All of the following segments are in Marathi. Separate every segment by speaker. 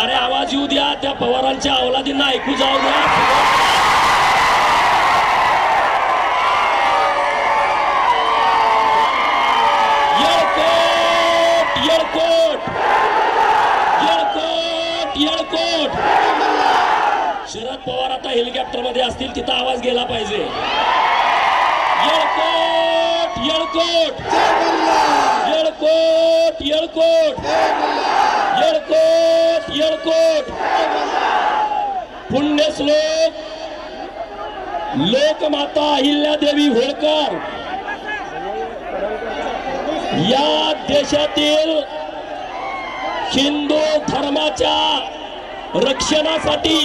Speaker 1: अरे आवाज येऊ द्या त्या पवारांच्या अवलादींना ऐकू जाऊ द्या. शरद पवार आता हेलिकॉप्टरमध्ये असतील तिथं आवाज गेला पाहिजे. येळकोट येळकोट. येळकोट येळकोट. येळकोट येळकोट. पुण्यश्लोक लोकमाता अहिल्यादेवी होळकर. या देशातील हिंदू धर्माच्या रक्षणासाठी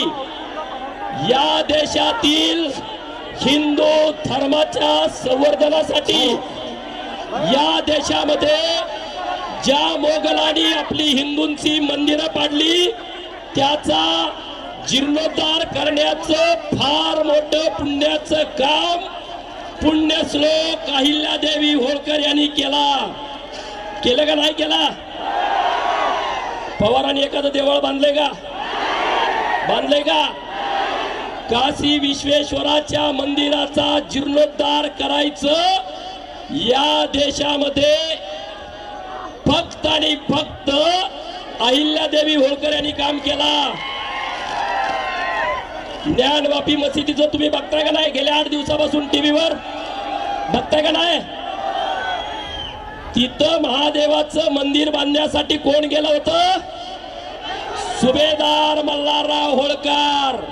Speaker 1: या देशातील हिंदू धर्माच्या संवर्धनासाठी या देशामध्ये ज्या मोगलांनी आपली हिंदूंची मंदिरं पाडली त्याचा जीर्णोद्धार करण्याचं फार मोठं पुण्याचं काम पुण्यश्लोक अहिल्यादेवी होळकर यांनी केला. केलं का नाही केला? पवारांनी एखादं देवळ बांधले का? बांधले का? काशी विश्वेश्वराच्या मंदिराचा जीर्णोद्धार करायचं या देशामध्ये फक्त आणि फक्त अहिल्यादेवी होळकर यांनी काम केला. ज्ञानवापी मशिदीचं तुम्ही बघताय का नाही? गेल्या आठ दिवसापासून टीव्हीवर. बघताय का नाही? तिथं महादेवाचं मंदिर बांधण्यासाठी कोण गेलं होतं? सुभेदार मल्हारराव होळकर.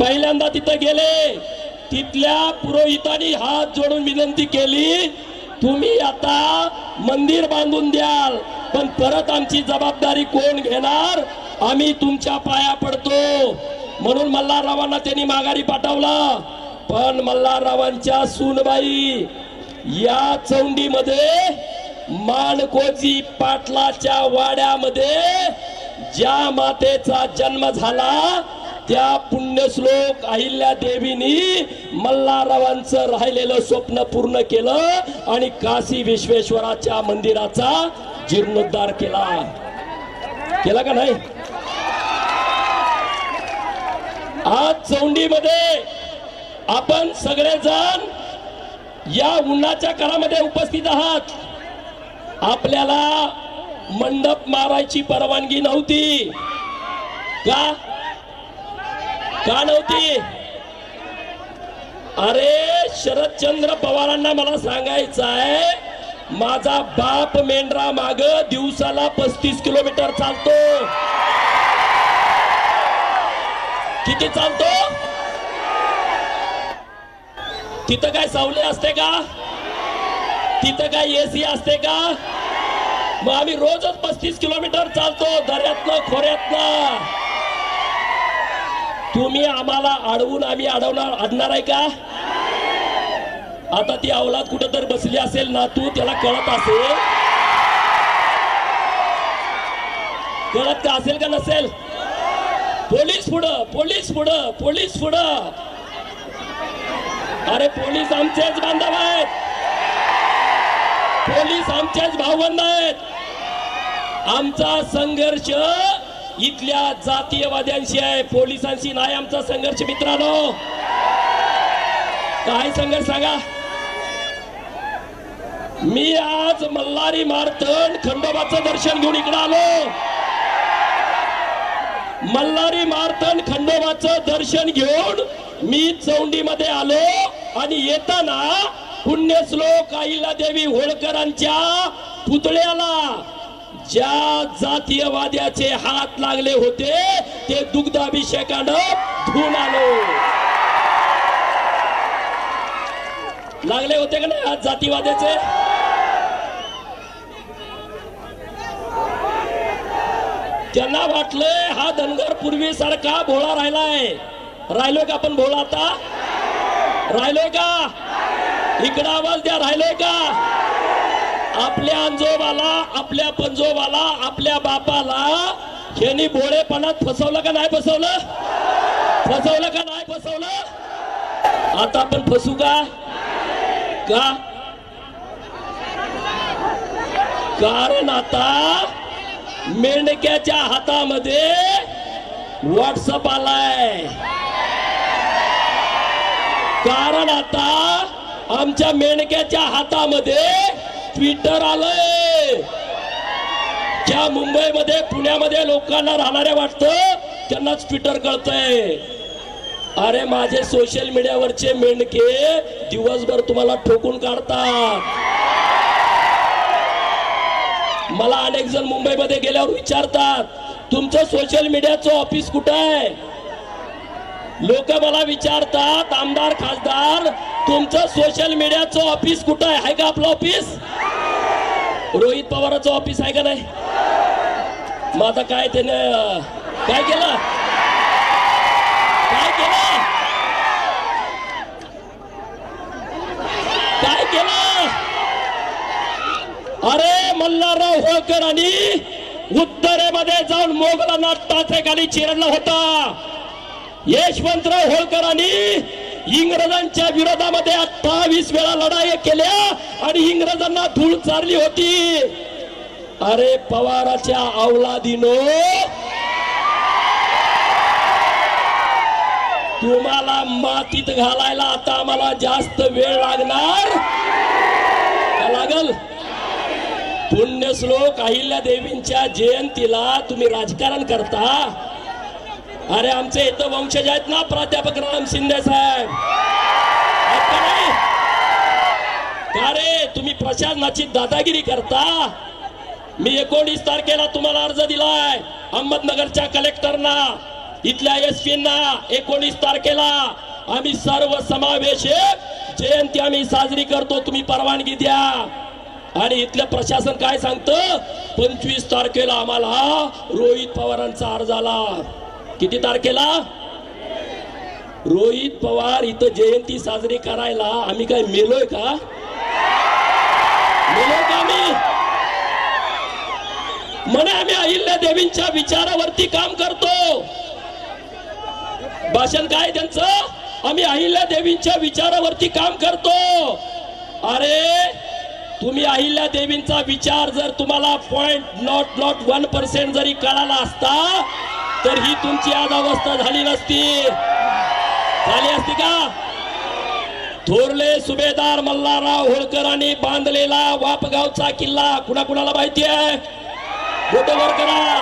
Speaker 1: पहिल्यांदा तिथं गेले. तिथल्या पुरोहितांनी हात जोडून विनंती केली तुम्ही आता मंदिर बांधून द्याल पण परत आमची जबाबदारी कोण घेणार? आम्ही तुमच्या पाया पडतो. म्हणून मल्हाररावांना त्यांनी माघारी पाठवला. पण मल्हाररावांच्या सूनबाई या चौंडीमध्ये मानकोजी पाटलाच्या वाड्यामध्ये ज्या मातेचा जन्म झाला त्या पुण्यश्लोक अहिल्या देवीनी मल्हाररावांचं राहिलेलं स्वप्न पूर्ण केलं आणि काशी विश्वेश्वराच्या मंदिराचा जीर्णोद्धार केला. केला का नाही? आज चौंडीमध्ये आपण सगळेजण या उन्हाच्या काळामध्ये उपस्थित आहात. आपल्याला मंडप मारायची परवानगी नव्हती. का? का नव्हती अरे शरदचंद्र पवारांना मला सांगायचं आहे माझा बाप मेंढरा माग दिवसाला पस्तीस किलोमीटर चालतो. किती चालतो? तिथं काय सावली असते का? तिथं काय एसी असते का? मग आम्ही रोजच पस्तीस किलोमीटर चालतो दर्यातनं खोऱ्यातनं. तुम्ही आम्हाला अडवून आम्ही अडवणार अडणार आहे का? आता ती अवलाद कुठं तर बसली असेल ना तू त्याला कळत असेल. कळत का असेल का नसेल? पोलीस पुढं पोलीस पुढं पोलीस पुढं. अरे पोलीस आमचेच बांधव आहेत. पोलीस आमचेच भावबंद आहेत. आमचा संघर्ष इथल्या जातीयवाद्यांशी आहे पोलिसांशी नाही आमचा संघर्ष मित्रांनो. काय संघर्ष सांगा? मी आज मल्हारी मारतण खंडोबाचं दर्शन घेऊन इकडे आलो. मल्हारी मारतण खंडोबाचं दर्शन घेऊन मी चौंडीमध्ये आलो आणि येताना पुण्यश्लोक आईला देवी होळकरांच्या पुतळ्याला ज्या जातीयवाद्याचे हात लागले होते ते दुग्धाभिषेकानं धुवून आलो. लागले होते का नाही हात जातीवाद्याचे? त्यांना वाटलंय हा धनगर पूर्वीसारखा भोळा राहिलाय. राहिलोय का आपण भोळा आता? राहिलोय का? इकडं आवाज द्या राहिलोय का? आपल्या अंजोबाला आपल्या पंजोबाला आपल्या बापाला यांनी भोळेपणात फसवलं का नाही फसवलं? फसवलं का नाही फसवलं? आता आपण फसू का? का? कारण आता मेंढक्याच्या हातामध्ये व्हॉट्सअप आलाय. कारण आता आमच्या मेंढक्याच्या हातामध्ये ट्विटर आलंय. ज्या मुंबईमध्ये पुण्यामध्ये लोकांना राहणाऱ्या वाटतं त्यांनाच ट्विटर कळतंय. अरे माझे सोशल मीडियावरचे मेंढके दिवसभर तुम्हाला ठोकून काढतात. मला अनेक जण मुंबईमध्ये गेल्यावर विचारतात तुमचं सोशल मीडियाचं ऑफिस कुठं आहे? लोक मला विचारतात आमदार खासदार तुमचं सोशल मीडियाचं ऑफिस कुठं आहे? आहे का आपलं ऑफिस रोहित पवाराचं ऑफिस आहे का नाही? माझं काय त्याने काय केलं? काय केलं? काय केलं? अरे मल्हारराव होळकर आणि उत्तरेमध्ये जाऊन मोगलांना गाडी चिरडला होता. यशवंतराव होळकरांनी इंग्रजांच्या विरोधामध्ये अठ्ठावीस वेळा लढाई केल्या आणि इंग्रजांना धूळ चारली होती. अरे पवाराच्या अवलादीनो तुम्हाला मातीत घालायला आता आम्हाला जास्त वेळ लागणार? लागल? पुण्यश्लोक अहिल्या देवींच्या जयंतीला तुम्ही राजकारण करता. अरे आमचे इथं वंशज आहेत ना प्राध्यापक राम शिंदे साहेब. का रे तुम्ही प्रशासनाची दादागिरी करता? मी एकोणीस तारखेला तुम्हाला अर्ज दिलाय अहमदनगरच्या कलेक्टरना इथल्या एस पीना एकोणीस तारखेला. आम्ही सर्व समावेशक जयंती आम्ही साजरी करतो तुम्ही परवानगी द्या. आणि इथलं प्रशासन काय सांगतं? पंचवीस तारखेला आम्हाला रोहित पवारांचा अर्ज आला. किती तारखेला? रोहित पवार इथं जयंती साजरी करायला आम्ही काय मेलोय का? मेलोय का आम्ही? म्हणे आम्ही अहिल्या देवींच्या विचारावरती काम करतो. भाषण काय त्यांचं? आम्ही अहिल्या देवींच्या विचारावरती काम करतो. अरे तुम्ही अहिल्या देवींचा विचार जर तुम्हाला point nought nought one percent जरी कळाला असता तर ही तुमची आज अवस्था झाली नसती. झाली असती का? थोरले सुभेदार मल्हारराव होळकरांनी बांधलेला वापगावचा किल्ला कुणा कुणाला माहिती आहे? वर करा.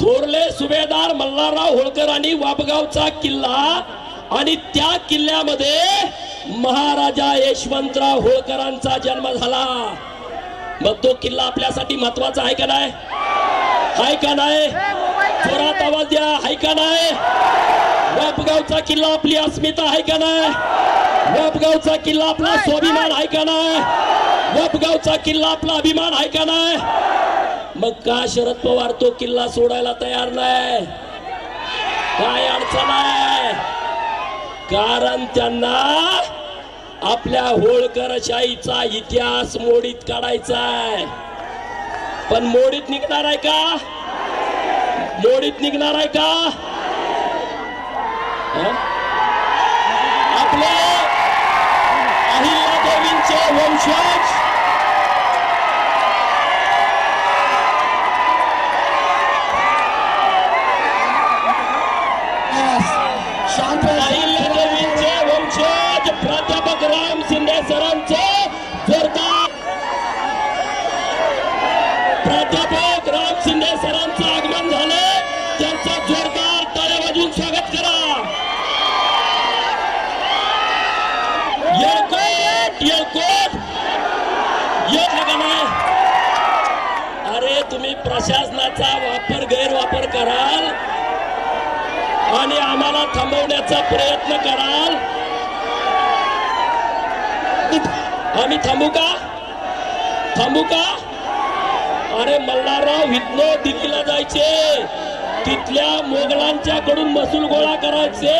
Speaker 1: थोरले सुभेदार मल्हारराव होळकरांनी वापगावचा किल्ला आणि त्या किल्ल्यामध्ये महाराजा यशवंतराव होळकरांचा जन्म झाला. मग तो किल्ला आपल्यासाठी महत्त्वाचा आहे का नाही? आहे का नाही? जोरात आवाज द्या. आहे का नाही? वापगावचा किल्ला आपली अस्मिता आहे का नाही? वापगावचा किल्ला आपला स्वाभिमान आहे का नाही? वापगावचा किल्ला आपला अभिमान आहे का नाही? मग का शरद पवार तो किल्ला सोडायला तयार नाही? काय अडचण आहे? कारण त्यांना आपल्या होळकरशाहीचा इतिहास मोडीत काढायचा आहे. पण मोडीत निघणार आहे का? मोडीत निघणार आहे का? आपले अहिल्यादेवींचे वंशज थांबवण्याचा प्रयत्न कराल. आम्ही थांबू का? थांबू का? अरे मल्हारराव इथनं दिल्लीला जायचे. तिथल्या मोगलांच्याकडून महसूल गोळा करायचे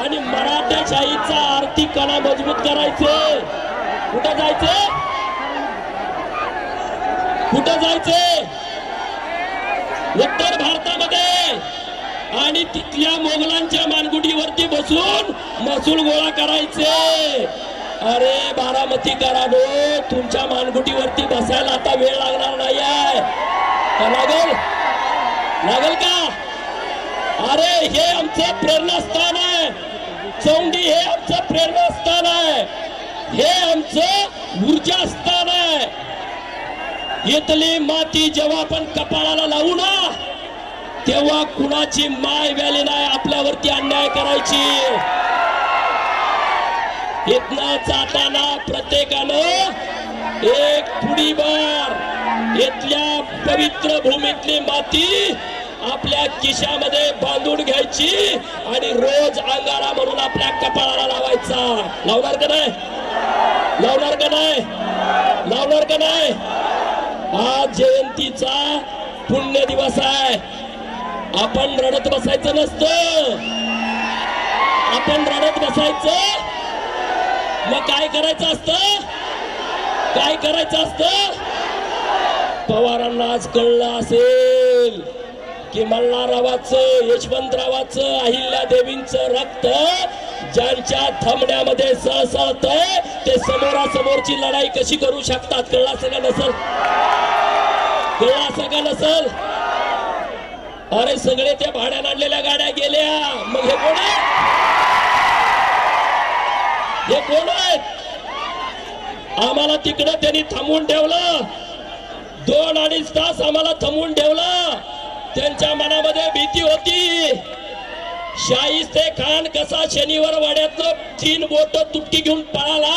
Speaker 1: आणि मराठेशाहीचा आर्थिक कला मजबूत करायचे. कुठं जायचे? कुठं जायचे? उत्तर भारत आणि तिथल्या मोगलांच्या मानगुटीवरती बसून महसूल गोळा करायचे. अरे बारामती कराडो तुमच्या मानगुटीवरती बसायला आता वेळ लागणार नाही आहे का लागल लागल का? अरे हे आमचं प्रेरणास्थान आहे. चौंडी हे आमचं प्रेरणास्थान आहे. हे आमचं ऊर्जा स्थान आहे. इथली माती जेव्हा आपण कपाळाला लावू ना तेव्हा कुणाची माय व्याली नाही आपल्यावरती अन्याय करायची. इथनं जाताना प्रत्येकानं एक फुडीभर इथल्या पवित्र भूमीतली माती आपल्या किशामध्ये बांधून घ्यायची आणि रोज अंगारा म्हणून आपल्या कपाळाला लावायचा. लावणार का नाही? लावणार का नाही? लावणार का नाही? आज जयंतीचा पुण्य दिवस आहे. आपण रडत बसायचं नसतं. आपण रडत बसायचं. मग काय करायचं असतं? काय करायचं असतं? पवारांना आज कळलं असेल की मल्हाररावाचं यशवंतरावाचं अहिल्या देवींचं रक्त ज्यांच्या थांबण्यामध्ये सळसळतंय ते समोरासमोरची लढाई कशी करू शकतात? कळला असं का नसल? कळला असं का नसल? अरे सगळे त्या भाड्यानं आणलेल्या गाड्या गेल्या. मग हे कोण आहे हे कोण आहेत? आम्हाला तिकडं त्यांनी थांबवून ठेवलं. दोन अडीच तास आम्हाला थांबवून ठेवलं. त्यांच्या मनामध्ये भीती होती. शाहिस्ते खान कसा शनिवार वाड्यातलं तीन बोट तुटकी घेऊन पळाला?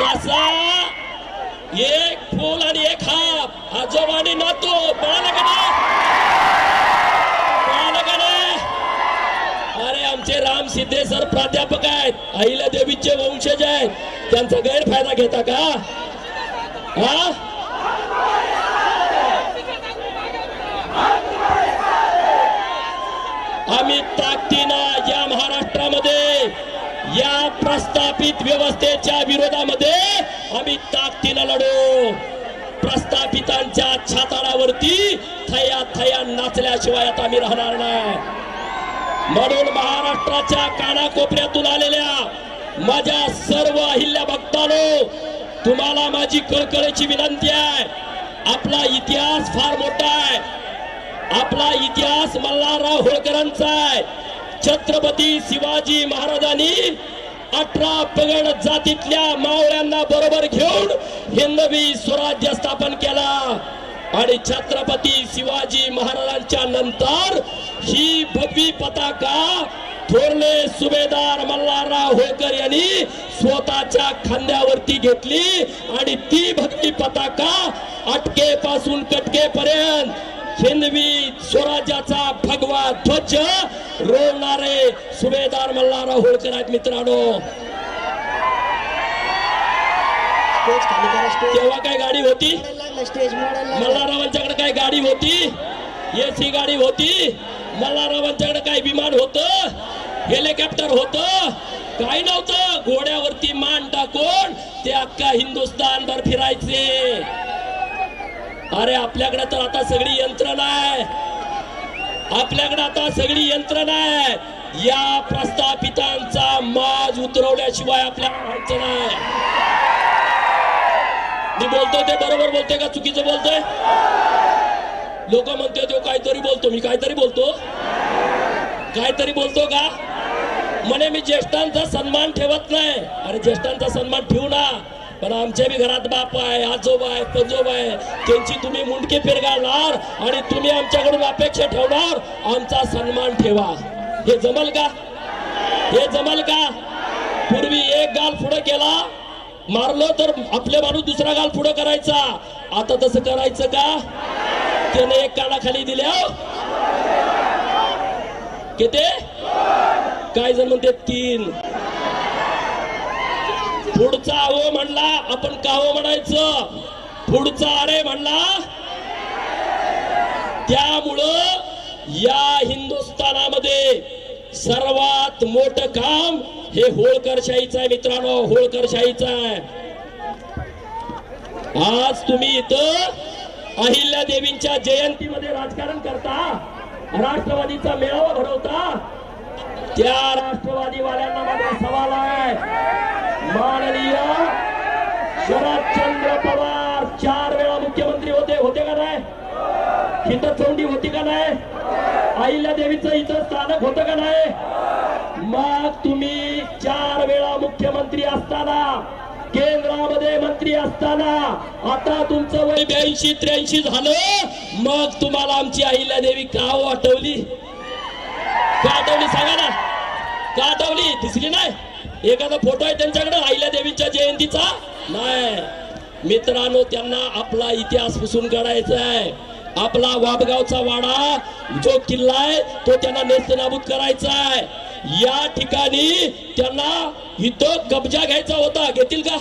Speaker 1: तसा एक हाप आजोबा आणि नातू पळाला का नाही? पळाला का नाही? अरे आमचे राम सिद्धे सर प्राध्यापक आहेत. अहिल्या देवीचे वंशज आहेत. त्यांचा गैरफायदा घेता का? हा? आम्ही ताकदीनं या महाराष्ट्रामध्ये या प्रस्थापित व्यवस्थेच्या विरोधामध्ये आम्ही ताकदीनं लढू. छाताडावरती थया थया नाचल्याशिवाय आता आम्ही राहणार नाही. म्हणून महाराष्ट्राच्या कानाकोपऱ्यातून आलेल्या माझ्या सर्व अहिल्या भक्तानो तुम्हाला माझी कळकळीची विनंती आहे. आपला इतिहास फार मोठा आहे. आपला इतिहास मल्हारराव होळकरांचा आहे. छत्रपती शिवाजी महाराजांनी अठरा पगड जातीतल्या मावळ्यांना बरोबर घेऊन हिंदवी स्वराज्य स्थापन केला. आणि छत्रपती शिवाजी महाराजांच्या नंतर ही भगवी पताका थोरले सुभेदार मल्हारराव होळकर यांनी स्वतःच्या खांद्यावरती घेतली आणि ती भक्ती पताका अटकेपासून कटकेपर्यंत हिंदवी स्वराज्याचा भगवा ध्वज रोवणारे सुभेदार मल्हारराव होळकर आहेत मित्रांनो. तेव्हा काय गाडी होती?
Speaker 2: स्टेज
Speaker 1: मल्हाररावांच्याकडे काय गाडी होती? एसी गाडी होती. मल्हाररावांच्याकडे काय विमान होत? हेलिकॉप्टर होत. काही नव्हतं? घोड्यावरती मान टाकून ते अख्खा हिंदुस्थान भर फिरायचे. अरे आपल्याकडे तर आता सगळी यंत्रणा आहे. आपल्याकडे आता सगळी यंत्रणा आहे. या प्रस्थापितांचा माज उतरवल्याशिवाय आपल्याला व्हायचं नाही. मी बोलतोय ते बरोबर बोलतोय का चुकीचं बोलतोय? लोक म्हणते तो काहीतरी बोलतो. मी काहीतरी बोलतो. काहीतरी बोलतो का? म्हणे मी ज्येष्ठांचा सन्मान ठेवत नाही. अरे ज्येष्ठांचा सन्मान ठेवू ना. पण आमच्या बी घरात बाप आहे आजोबा आहे पंजोबा आहे. त्यांची तुम्ही मुंडकी फिरगाळणार आणि तुम्ही आमच्याकडून अपेक्षा ठेवणार. आमचा सन्मान ठेवा. हे जमल का? हे जमल का? पूर्वी एक गाल पुढे केला मारलं तर आपले माणूस दुसरा गाल पुढे करायचा. आता तसं करायचं का? त्याने एक कानाखाली दिल्या. किती? काय जण म्हणते तीन. पुढचा अहो म्हणला आपण कावो म्हणायचं? पुढचा अरे म्हणला. त्यामुळं या हिंदुस्थानामध्ये सर्वात मोठं काम हे होळकरशाहीचं आहे मित्रांनो होळकरशाहीचं आहे. आज तुम्ही इथं अहिल्या देवींच्या जयंतीमध्ये राजकारण करता राष्ट्रवादीचा मेळावा भरवता त्या राष्ट्रवादीवाल्यांना माझा सवाल आहे. माननीय शरदचंद्र पवार चार वेळा मुख्यमंत्री होते होते का नाही? हिंद चौंडी होती का नाही? अहिल्या देवीचं इथं स्थानक होतं का नाही? मग तुम्ही चार वेळा मुख्यमंत्री असताना केंद्रामध्ये मंत्री असताना आता तुमचं वय ब्याऐंशी त्र्याऐंशी झालं मग तुम्हाला आमची अहिल्या देवी का आठवली का आठवली सांगा ना. का आठवली दिसली नाही. एखादा फोटो आहे त्यांच्याकडे अहिल्या देवीच्या जयंतीचा? नाही. मित्रांनो त्यांना आपला इतिहास पुसून काढायचा आहे. आपला वाबगावचा वाडा जो किल्ला आहे तो त्यांना नेस्तनाबूत करायचा आहे. या ठिकाणी त्यांना इथं कब्जा घ्यायचा होता. घेतील का?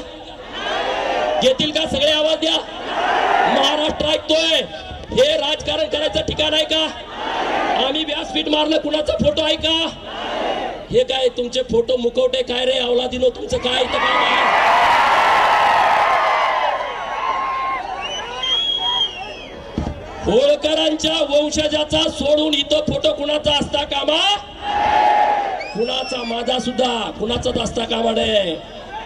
Speaker 1: घेतील का? सगळे आवाज द्या. महाराष्ट्र ऐकतोय. हे राजकारण करायचं ठिकाण आहे का? आम्ही व्यासपीठ मारलं कुणाचा फोटो आहे का? हे काय तुमचे फोटो मुखवटे काय रे? अवलादिनो तुमचं काय इथं काय होळकरांच्या वंशजाचा सोडून इथं फोटो कुणाचा असता कामा? कुणाचा माझा सुद्धा कुणाचाच असता कामा नये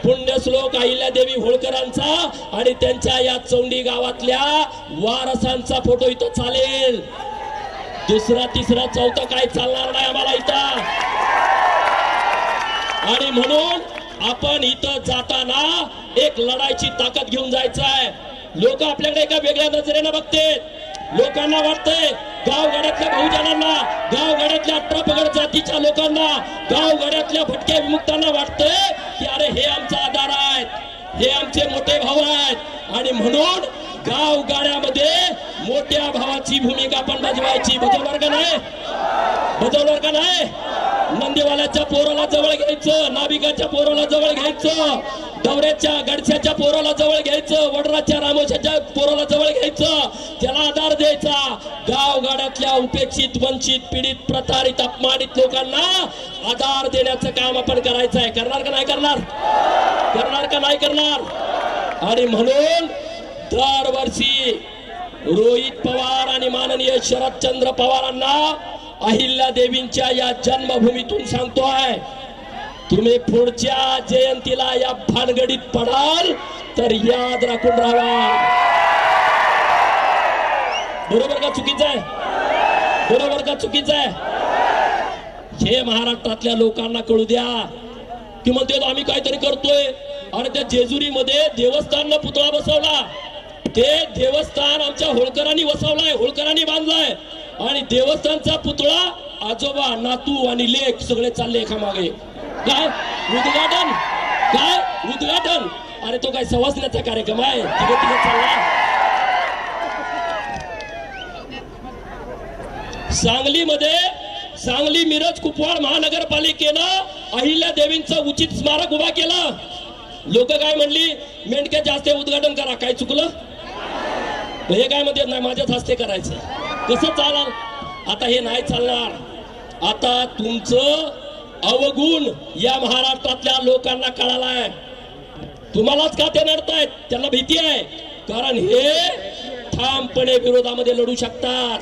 Speaker 1: पुण्यश्लोक अहिल्यादेवी होळकरांचा आणि त्यांच्या या चौंडी गावातल्या वारसांचा फोटो इथं चालेल. दुसरा तिसरा चौथा काय चालणार नाही आम्हाला इथं. आणि म्हणून आपण इथं जाताना एक लढाईची ताकद घेऊन जायचं आहे. लोक आपल्याकडे एका वेगळ्या नजरेनं बघते लोकांना वाटतंय गावगाड्यातल्या बहुजनांना गावगाड्यातल्या अठरा जातीच्या लोकांना गावगाड्यातल्या भटक्या विमुक्तांना वाटतंय की अरे हे आमचा आधार आहेत हे आमचे मोठे भाऊ आहेत. आणि म्हणून गावगाड्यामध्ये मोठ्या भावाची भूमिका आपण बजवायची. बजवणार का नाही? बजवणार का नाही? नंदीवाल्याच्या पोराला जवळ घ्यायचं नाभिकाच्या पोराला जवळ घ्यायचं दौऱ्याच्या गडशाच्या पोराला जवळ घ्यायचं वडराच्या रामोशाच्या पोराला जवळ घ्यायचं. त्याला आधार द्यायचा. गावगाड्यातल्या उपेक्षित वंचित पीडित प्रतारित अपमानित लोकांना आधार देण्याचं काम आपण करायचं आहे करणार का नाही करणार? करणार का नाही करणार? आणि म्हणून दरवर्षी रोहित पवार आणि माननीय शरदचंद्र पवारांना अहिल्या देवींच्या या जन्मभूमीतून सांगतो आहे तुम्ही पुढच्या जयंतीला या भानगडीत पडाल तर याद राखून राहा. बरोबर का चुकीचं आहे? बरोबर का चुकीचं आहे? हे महाराष्ट्रातल्या लोकांना कळू द्या. की म्हणते आम्ही काहीतरी करतोय. आणि त्या जेजुरीमध्ये देवस्थानला पुतळा बसवला. ते देवस्थान आमच्या होळकरांनी बसवलाय होळकरांनी बांधलाय. आणि देवस्थानचा पुतळा आजोबा नातू आणि लेख सगळे चालले एका मागे काय? उद्घाटन काय? उद्घाटन अरे तो काय सवासण्याचा कार्यक्रम आहे? तिथे तिथे चालला. सांगलीमध्ये सांगली मिरज कुपवाड महानगरपालिकेनं अहिल्या देवींचं उचित स्मारक उभा केला. लोक काय म्हणली? मेंढक्या जास्त उद्घाटन करा. काय चुकलं? हे काय म्हणते नाही माझ्याच हस्ते करायचं. कसं चालणार? आता हे नाही चालणार. आता तुमचं अवगुण या महाराष्ट्रातल्या लोकांना कळालाय तुम्हालाच का ते नडतायत? त्यांना भीती आहे. कारण हे ठामपणे विरोधामध्ये लढू शकतात.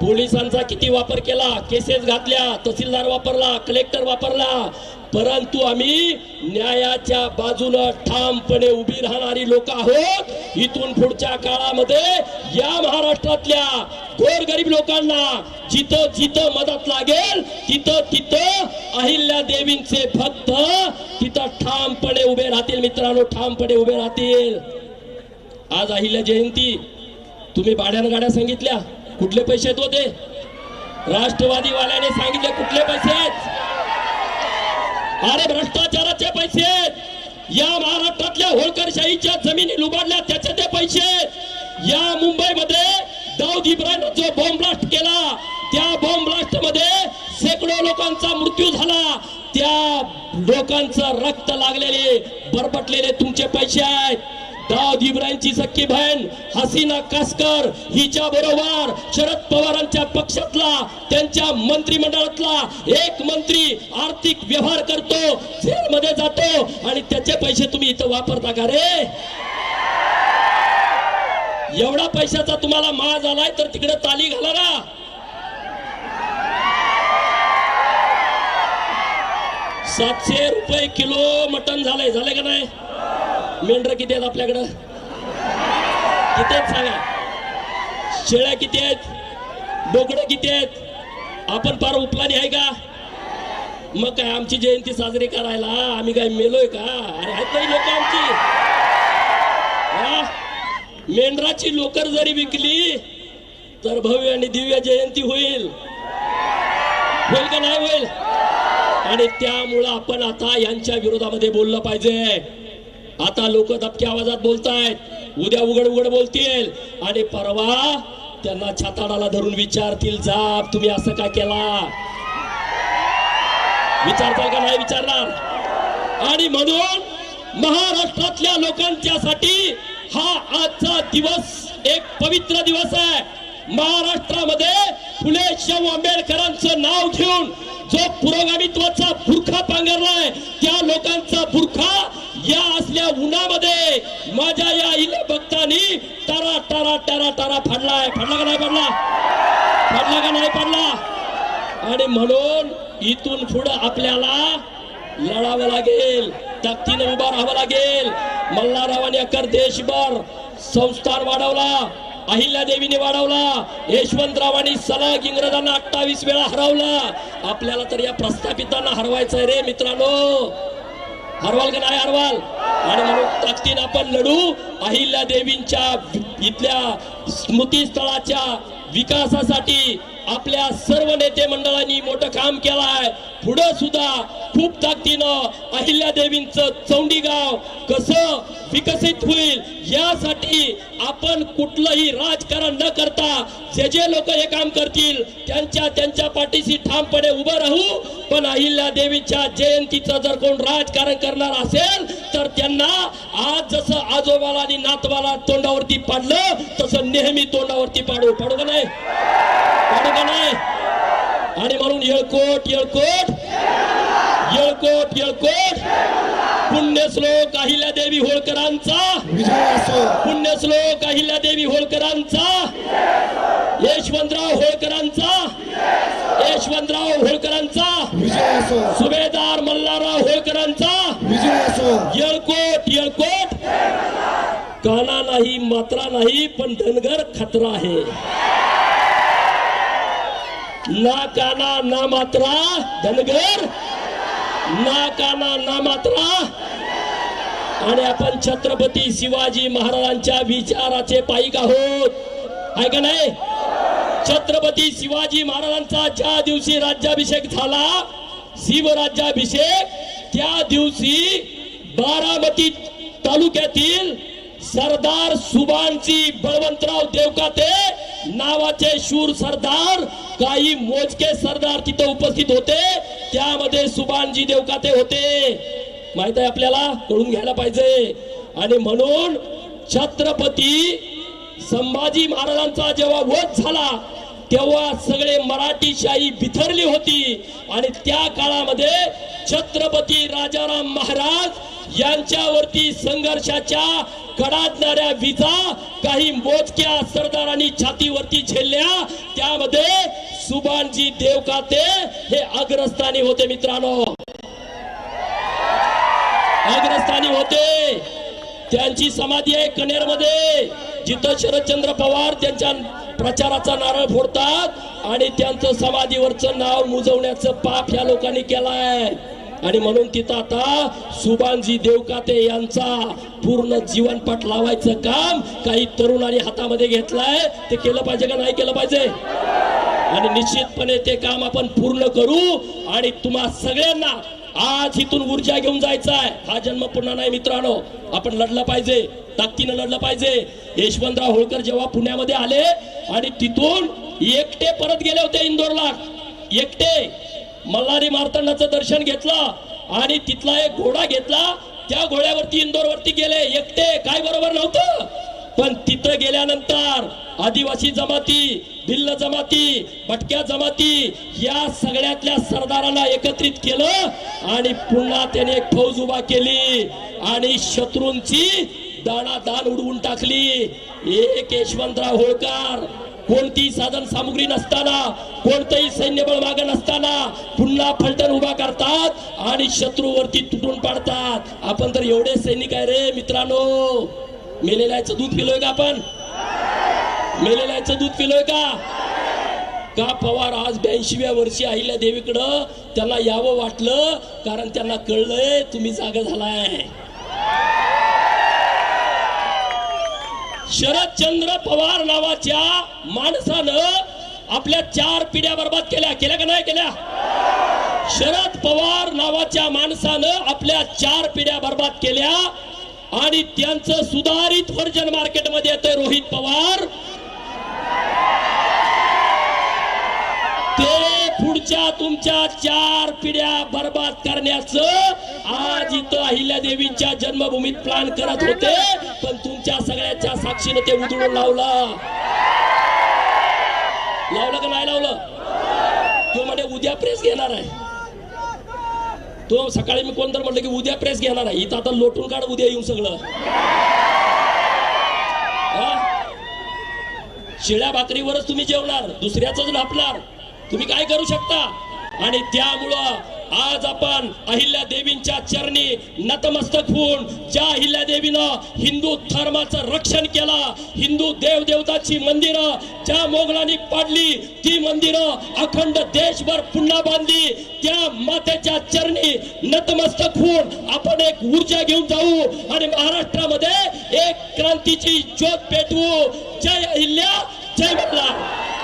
Speaker 1: पोलिसांचा किती वापर केला केसेस घातल्या तहसीलदार वापरला कलेक्टर वापरला परंतु आम्ही न्यायाच्या बाजूनं ठामपणे उभी राहणारी लोक आहोत. इथून पुढच्या काळामध्ये या महाराष्ट्रातल्या गोरगरीब लोकांना जिथं जिथं मदत लागेल तिथं तिथं अहिल्या देवींचे भक्त तिथं ठामपणे उभे राहतील. मित्रांनो ठामपणे उभे राहतील. आज अहिल्या जयंती तुम्ही भाड्यानं गाड्या सांगितल्या. कुठले पैसे आहेत होते राष्ट्रवादीवाल्याने सांगितले कुठले पैसे आहेत? अरे भ्रष्टाचाराचे पैसे आहेत. या महाराष्ट्रातल्या होळकरशाहीच्या जमिनी लुबाडल्या त्याचे ते पैसे आहेत. या मुंबईमध्ये दाऊद इब्राहिम जो बॉम्ब ब्लास्ट केला त्या बॉम्ब ब्लास्टमध्ये शेकडो लोकांचा मृत्यू झाला. त्या लोकांचं रक्त लागलेले बरबटलेले तुमचे पैसे आहेत. दाऊद इब्राहिमची सख्खी बहीण हसीना कासकर हिच्या बरोबर शरद पवारांच्या पक्षातला त्यांच्या मंत्रिमंडळातला एक मंत्री आर्थिक व्यवहार करतो जेलमध्ये जातो आणि त्याचे पैसे तुम्ही इथं वापरता का रे? एवढा पैशाचा तुम्हाला माज आलाय तर तिकडे ताली घाला ना. सातशे रुपये किलो मटन झालंय झालंय का नाही? मेंढर किती आहेत आपल्याकडं? किती आहेत सांगा. शेळ्या किती आहेत? बोकडं किती आहेत? आपण फार उपलानी आहे का? मग काय आमची जयंती साजरी करायला? आम्ही काय मेलोय का? अरे आहेत नाही लोक आमची. हा? मेंढराची लोकर जरी विकली तर भव्य आणि दिव्य जयंती होईल. होईल का नाही होईल? आणि त्यामुळं आपण आता यांच्या विरोधामध्ये बोललं पाहिजे. आता लोक दबक्या आवाजात बोलतायत. उद्या उघड उघड बोलतील. आणि परवा त्यांना छाताडाला धरून विचारतील जाप तुम्ही असं का केला? विचारताल का नाही विचारणार? आणि म्हणून महाराष्ट्रातल्या लोकांच्यासाठी हा आजचा दिवस एक पवित्र दिवस आहे. महाराष्ट्रामध्ये फुले शाहू आंबेडकरांचं नाव घेऊन जो पुरोगामित्वाचा बुरखा पांघरलाय त्या लोकांचा बुरखा या असल्या उन्हामध्ये माझ्या या इले भक्तांनी टारा टरा टरा टारा फाडलाय. फाडला का नाही फाडला? फाडला का नाही फाडला? आणि म्हणून इथून पुढं आपल्याला लढावं लागेल ताकदीनं उभा राहावं लागेल. मल्हाररावांनी अकर देशभर संस्थान वाढवला अहिल्या देवीने वाढवला यशवंतरावांनी सलग इंग्रजांना अठ्ठावीस वेळा हरवला. आपल्याला तर या प्रस्थापितांना हरवायचंय रे मित्रांनो. हरवाल का नाही हरवाल आणि म्हणून ताकदीन आपण लढू. अहिल्या देवींच्या इथल्या स्मृतीस्थळाच्या विकासासाठी आपल्या सर्व नेते मंडळांनी मोठं काम केलंय. पुढं सुद्धा खूप ताकदीनं अहिल्या देवींचं चौंडी गाव कसं विकसित होईल यासाठी आपण कुठलंही राजकारण न करता जे जे लोक हे काम करतील त्यांच्या त्यांच्या पाठीशी ठामपणे उभं राहू. पण अहिल्या देवीच्या जयंतीचं जर कोण राजकारण करणार असेल तर त्यांना आज जसं आजोबाला आणि नातवाला तोंडावरती पाडलं तसं नेहमी तोंडावरती पाडू. पाडू का नाही? पाडू का नाही आणि म्हणून येळकोट येळकोट. येळकोट येळकोट. पुण्यश्लोक अहिल्या देवी होळकरांचा. पुण्यश्लोक अहिल्या देवी होळकरांचा. यशवंतराव होळकरांचा. यशवंतराव होळकरांचा. सुभेदार मल्हारराव होळकरांचा. येळकोट येळकोट. काना नाही मात्रा नाही पण धनगर खतरा आहे. ना काना ना मात्रा धनगर। ना काना ना मात्रा। आणि आपण छत्रपती शिवाजी महाराजांच्या विचाराचे पाईक आहोत. आहे का नाही? छत्रपती शिवाजी महाराजांचा ज्या दिवशी राज्याभिषेक झाला शिवराज्याभिषेक त्या दिवशी बारामती तालुक्यातील सरदार सुभानजी बळवंतराव देवकाते नावाचे शूर सरदार काही मोजके सरदार तिथे उपस्थित होते. त्यामध्ये सुभानजी देवकाते होते. माहीत आहे आपल्याला? कळून घ्यायला पाहिजे. आणि म्हणून छत्रपती संभाजी महाराजांचा जेव्हा वध झाला तेव्हा सगळे मराठी शाही बिथरली होती. आणि त्या काळामध्ये छत्रपती राजाराम महाराज यांच्यावरती संघर्षाच्या कडाडणाऱ्या विजा काही मोजक्या सरदारांनी छातीवरती झेलल्या. त्यामध्ये सुभानजी देवकाते हे अग्रस्थानी होते मित्रांनो. अग्रस्थानी होते. त्यांची समाधी आहे कनेरमध्ये. जिथं शरदचंद्र पवार त्यांच्या प्रचाराचा नारळ फोडतात आणि त्यांचं समाधीवरचं नाव मुजवण्याचं पाप या लोकांनी केलाय. आणि म्हणून तिथं आता सुभानजी देवकाते यांचा पूर्ण जीवनपट लावायचं काम काही तरुणांनी हातामध्ये घेतलंय. ते केलं पाहिजे का नाही केलं पाहिजे? आणि निश्चितपणे ते काम आपण पूर्ण करू आणि तुम्हा सगळ्यांना आज इथून ऊर्जा घेऊन जायचा आहे हा जन्म पुन्हा नाही मित्रांनो. आपण लढलं पाहिजे. ताकदीनं लढलं पाहिजे. यशवंतराव होळकर जेव्हा पुण्यामध्ये आले आणि तिथून एकटे परत गेले होते इंदोरला. एकटे. मल्हारी मार्तंडाचं दर्शन घेतलं आणि तिथला एक घोडा घेतला. त्या घोड्यावरती इंदोरवरती गेले. एकटे काय बरोबर नव्हतं. पण तिथं गेल्यानंतर आदिवासी जमाती भिल्ल जमाती भटक्या जमाती या सगळ्यातल्या सरदारांना एकत्रित केलं आणि पुन्हा त्याने एक फौज उभा केली आणि शत्रूंची दाणादाण उडवून टाकली. एक यशवंतराव होळकर कोणतीही साधन सामुग्री नसताना कोणतंही सैन्यबळ मागे नसताना पुन्हा फलटण उभा करतात आणि शत्रूवरती तुटून पाडतात. आपण तर एवढे सैनिक आहे रे मित्रांनो. मेलेल्याचं दूध पिलोय का आपण? मेलेल्याचं दूध पिलोय का? का पवार आज ब्याऐंशीव्या वर्षी अहिल्या देवीकडं? त्यांना यावं वाटलं कारण त्यांना कळलंय तुम्ही जागा झालाय. शरदचंद्र पवार नावाच्या माणसानं आपल्या चार पिढ्या बर्बाद केल्या. केल्या का नाही केल्या? शरद पवार नावाच्या माणसानं आपल्या चार पिढ्या बर्बाद केल्या. आणि त्यांचं सुधारित व्हर्जन मार्केटमध्ये येतंय रोहित पवार. ते पुढच्या तुमच्या चार पिढ्या बर्बाद करण्याचं आज इथं अहिल्यादेवीच्या जन्मभूमीत प्लॅन करत होते. पण तुमच्या सगळ्याच्या साक्षीनं ते उधळून लावलं. लावलं का नाही लावलं? तो म्हणे उद्या प्रेस घेणार आहे. तो सकाळी मी कोणतर म्हटलं की उद्या प्रेस घेणार आहे. इथं आता लोटून काढ उद्या येऊ सगळं. हा? शिळ्या भाकरीवरच तुम्ही जेवणार दुसऱ्याच नापणार. तुम्ही काय करू शकता? आणि त्यामुळं आज आपण अहिल्या देवींच्या चरणी नतमस्तक होऊन ज्या अहिल्या देवीनं हिंदू धर्माचं रक्षण केलं हिंदू देवदेवताची मंदिरं ज्या मोगलांनी पाडली ती मंदिरं अखंड देशभर पुन्हा बांधली त्या मातेच्या चरणी नतमस्तक होऊन आपण एक ऊर्जा घेऊन जाऊ आणि महाराष्ट्रामध्ये एक क्रांतीची ज्योत पेटवू. जय अहिल्या जय मल्हार